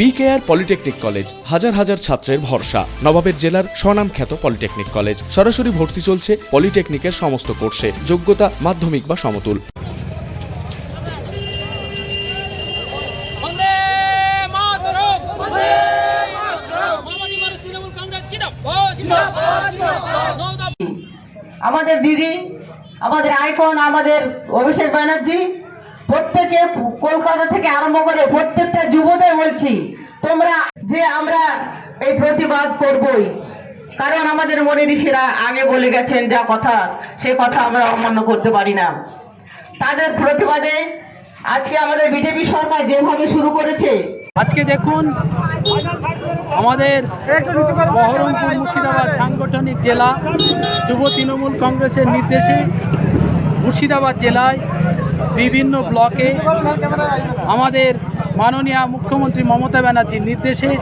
BKR polytechnic college হাজার হাজার ছাত্রের ভরসা। নবাবের জেলার স্বনামখ্যাত পলিটেকনিক কলেজ সরাসরি ভর্তি চলছে পলিটেকনিকের সমস্ত কোর্সে। যোগ্যতা মাধ্যমিক বা সমতুল। আমাদের দিদি আমাদের আইকন আমাদের অভিষেক ব্যানার্জি প্রত্যেকে কলকাতা থেকে আরম্ভ করে প্রত্যেকটা যুবদের বলছি, তোমরা যে আমরা এই প্রতিবাদ করবই, কারণ আমাদের মনে ঋষিরা আগে বলে গেছেন যা কথা সেই কথা আমরা অমান্য করতে পারি না। তাদের প্রতিবাদে আজকে আমাদের বিজেপি সরকার যেভাবে শুরু করেছে, আজকে দেখুন, আমাদের বহরমপুর মুর্শিদাবাদ সাংগঠনিক জেলা, যুব তৃণমূল কংগ্রেসের নির্দেশে মুর্শিদাবাদ জেলায় বিভিন্ন ব্লকে আমাদের মাননীয় মুখ্যমন্ত্রী মমতা ব্যানার্জির নির্দেশে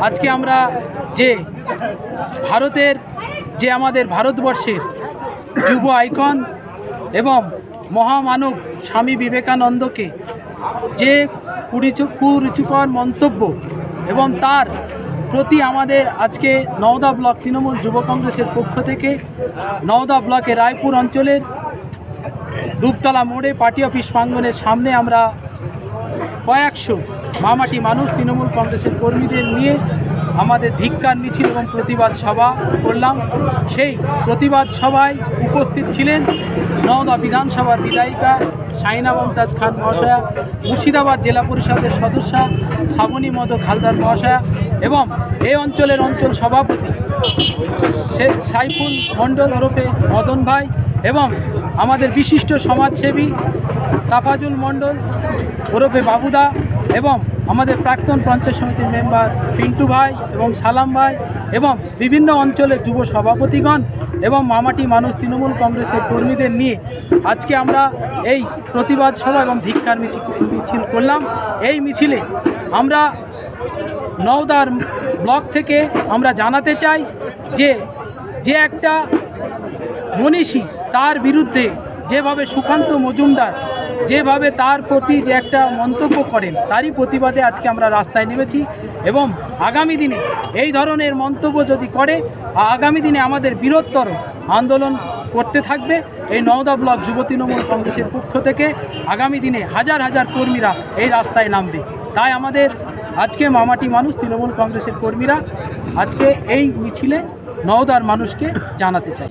আজকে আমরা যে ভারতের, যে আমাদের ভারতবর্ষের যুব আইকন এবং মহামানব স্বামী বিবেকানন্দকে যে কুরিচু- কুরুচিকর মন্তব্য এবং তার প্রতি আমাদের আজকে নওদা ব্লক তৃণমূল যুব কংগ্রেসের পক্ষ থেকে নওদা ব্লকে রায়পুর অঞ্চলের রূপতলা মোড়ে পার্টি অফিস প্রাঙ্গনের সামনে আমরা কয়েকশো মামাটি মানুষ, তৃণমূল কংগ্রেসের কর্মীদের নিয়ে আমাদের ধিক্কার, মিছিল এবং প্রতিবাদ সভা করলাম। সেই প্রতিবাদ সভায় উপস্থিত ছিলেন নওদা বিধানসভার বিধায়িকা সাইনা মমতাজ খান মহাশয়া, মুর্শিদাবাদ জেলা পরিষদের সদস্যা শ্রাবণী মদক হালদার মহাশয়া এবং এই অঞ্চলের অঞ্চল সভাপতি শেখ সাইফুল মণ্ডল ওরফে মদন ভাই। এবং আমাদের বিশিষ্ট সমাজসেবী তাফাজুল মণ্ডল, ওরফে বাবুদা এবং আমাদের প্রাক্তন পঞ্চায়েত সমিতির মেম্বার পিন্টু ভাই এবং সালাম ভাই এবং বিভিন্ন অঞ্চলের যুব সভাপতিগণ এবং মামাটি মানুষ তৃণমূল কংগ্রেসের কর্মীদের নিয়ে আজকে আমরা এই প্রতিবাদ সভা এবং ধিক্ষার মিছিল করলাম। এই মিছিলে আমরা নওদার ব্লক থেকে আমরা জানাতে চাই যে যে একটা মনীষী তার বিরুদ্ধে যেভাবে সুকান্ত মজুমদার যেভাবে তার প্রতি যে একটা মন্তব্য করেন, তারই প্রতিবাদে আজকে আমরা রাস্তায় নেমেছি এবং আগামী দিনে এই ধরনের মন্তব্য যদি করে, আগামী দিনে আমাদের বৃহত্তর আন্দোলন করতে থাকবে। এই নওদা ব্লক যুব তৃণমূল কংগ্রেসের পক্ষ থেকে আগামী দিনে হাজার হাজার কর্মীরা এই রাস্তায় নামবে। তাই আমাদের আজকে মামাটি মানুষ, তৃণমূল কংগ্রেসের কর্মীরা আজকে এই মিছিলে নওদার মানুষকে জানাতে চাই।